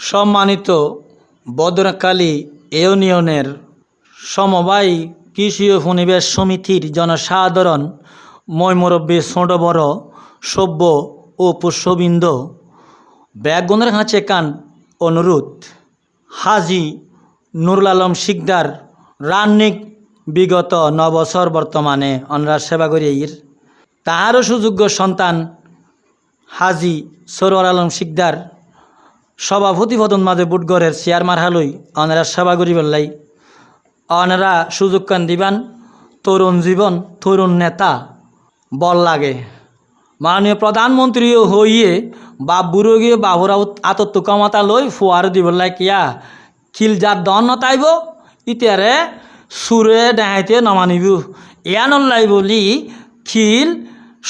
সম্মানিত বদরকালী ইউনিয়নের সমবায় কৃষি ও পরিবেশ সমিতির জনসাধারণ ময়মুরব্বী ছোট বড় সভ্য ও পুষ্যবৃন্দ ব্যাগুনের কাছে কান অনুরোধ। হাজি নুরুল আলম শিকদার রান্নিক বিগত নবছর বর্তমানে অনরা সেবা করিয়ের তাহারও সুযোগ্য সন্তান হাজি সরোয়ার আলম শিকদার সভাপতি পদন মাঝে বুটগড়ের চেয়ার মারহালই, অনারা সেবা করি পেলাই অনারা সুযোগ কান দিবান, তরুণ জীবন, তরুণ নেতা, বল লাগে। মাননীয় প্রধানমন্ত্রীও হইয়ে বাপ বুড়ো গিয়ে বাবুরা আতত্ব কমাতা লই ফুয়ার দিবলাই কিয়া। খিল যার দন নতাইব ইতিয়ারে সুরে ডাহাইতে নমানিব। ইয়ানন লাই বলি, খিল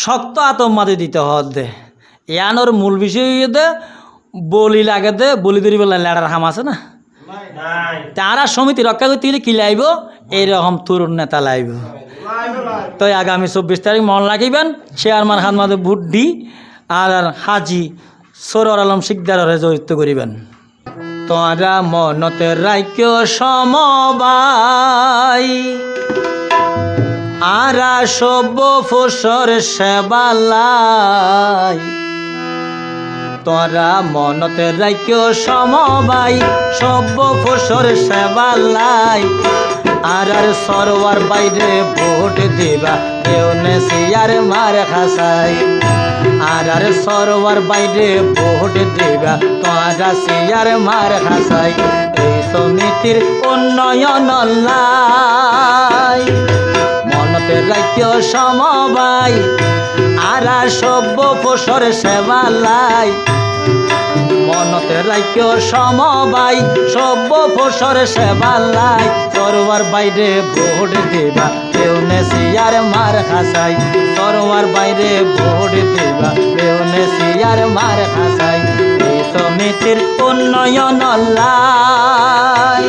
শক্ত আতম মাঝে দিতে হত দে ইয়ানোর মূল বিষয় দে বলি লাগে দে বলি ধরি বলে লেডার হাম আছে না? তারা সমিতি রক্ষা করতে গেলে কি লাইব? এইরকম তরুণ নেতা লাইব। তো আগামী চব্বিশ তারিখ মন লাগিবেন চেয়ারম্যান হাত মাঝে ভোট দি আর হাজি সরর আলম শিকদারে জড়িত করিবেন। তোরা মনতে রাইক্য সমবাই আরা সব ফসর সেবালাই তোরা মনতে রাইক্য সমবাই সব ফসর সেবালাই। আর আর সরোয়ার বাইরে ভোট দিবা, কেউ নেসিয়ার মার খাসাই। আর আর সরোয়ার বাইরে ভোট দিবা, তোরা সিয়ার মার খাসাই। এই সমিতির উন্নয়ন লাই মনতে সমবাই আর সভ্য ফসর সেবালাই। মনতে রাইক্য সমবাই সভ্য ফসর সেবালাই। সরোয়ার বাইরে ভোট দিবা, কেউ নেসিয়ার মার খাসাই। সরোয়ার বাইরে ভোট দিবা, কেউ নেসিয়ার মার খাসাই। এই সমিতির উন্নয়ন লাই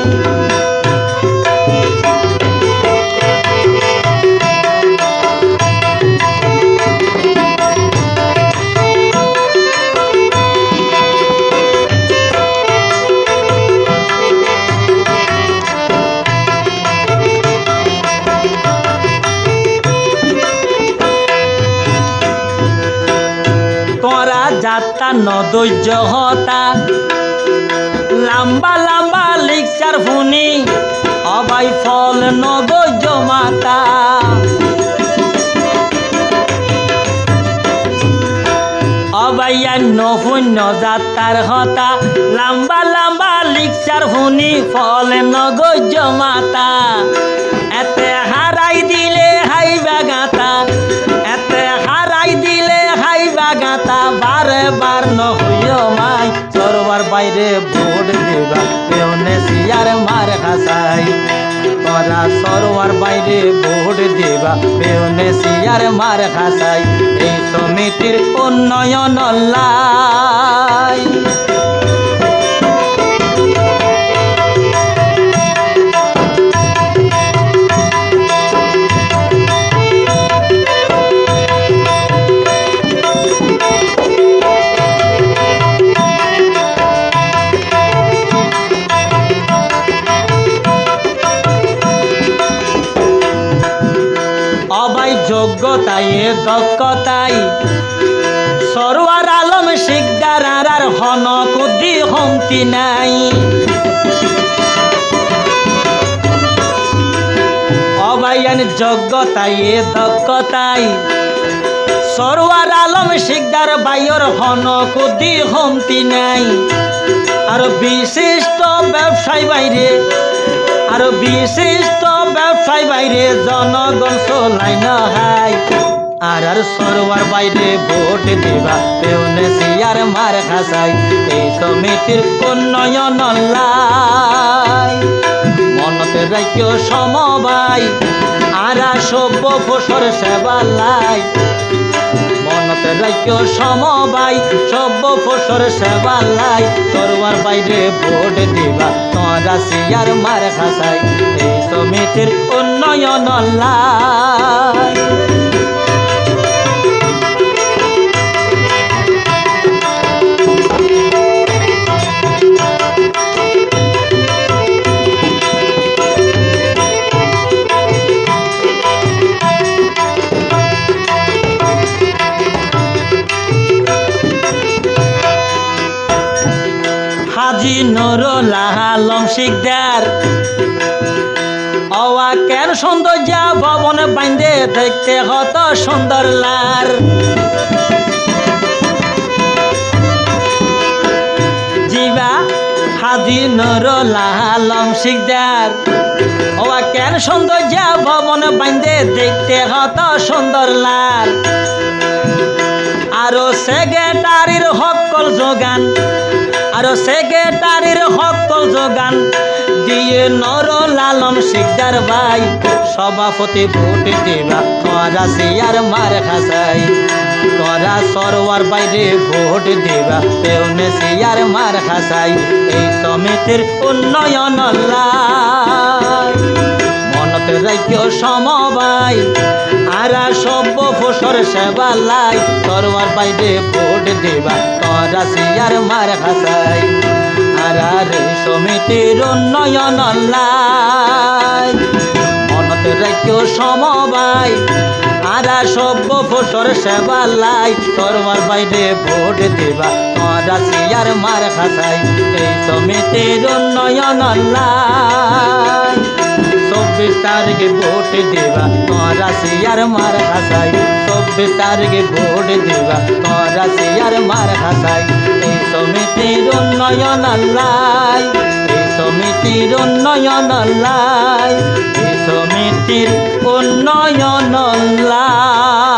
যাত্রা নদৈর্য হতা। লাম্বা লাম্বা লিকচার ফুনি অবাই ফল নদৈর্য মাতা। অবাইয়া নহুন্য যাত্রার হতা। লাম্বা লাম্বা লিকচার ফুনি ফল নগৈর্য মাতা। এতে বার মাই সরোবার বাইরে ভোট দেবা। পেউনে সিয়ার মার খাসাই। তোরা সরোয়ার বাইরে ভোট দেবা। পেউনে সিয়ার মার খাসাই। এই সমিতির উন্নয়ন লাই দক্ষতাই সরোয়ার আলম শিকদার আর হন কুদ্দি হমতি নাই। অবাইয়ান যোগ্যতাই দক্ষতাই। সরোয়ার আলম শিকদার বাইর হন কুদ্দি হমতি নাই। আর বিশিষ্ট ব্যবসায়ী বাইরে, আর বিশিষ্ট ব্যবসায়ী বাইরে জনগণ চলাই নহাই। আর আর সরোয়ার বাইরে ভোট দিবা, পেউনে সিয়ার মার খাসাই। এই সমিতির উন্নয়ন মনতে রাখ্য সমবাই আরা সভ্য ফসর সেবা লাই মনতে রাখ্য সমবাই সভ্য ফসর সেবা লাই সরোয়ার বাইরে ভোট দিবা, তোরা সিয়ার মার খাসাই। এই সমিতির উন্নয়ন লাই হাজি নুরুল আলম শিকদার। অওয়া কেন সৌন্দর্য ভবনে বাইন্দে দেখতে কত সুন্দর লার। জিবা হাজি নুরুল আলম শিকদার। ওয়া কেন সৌন্দর্য ভবনে বাইন্দে দেখতে কত সুন্দর লাল আরও সেক্রেটারির হকল যোগান আরও সেক্রেটারির হকল যোগান। দিয়ে নর লালম শিকদার ভাই, সভাপতি ভোট দিবা। তোরা সিয়ার মার খাসাই, তোরা সরোয়ার বাইরে ভোট দিবা। পেউনে সিয়ার মার খাসাই, এই সমিতির উন্নয়ন লাই রাজ্য সমবাই আরা সভ্য ফসর সেবা লাই তরোয়ার বাইরে ভোট দিবা তোরা সিয়ার মার খাসাই আরা রে সমিতির উন্নয়ন লাই মনত রাজ্য সমবাই আরা সভ্য ফসর সেবা লাই তরোয়ার বাইরে ভোট দিবা তোরা সিয়ার মার খাসাই এই সমিতির উন্নয়ন লাই চব্বিশ তারিখে ভোট দিবা তোরা সিয়ার মার খাসাই চব্বিশ তারিখে ভোট দিবা তোরা সিয়ার মার খাসাই এই সমিতির উন্নয়ন লাই এই সমিতির উন্নয়ন লাই এই সমিতির উন্নয়ন লাই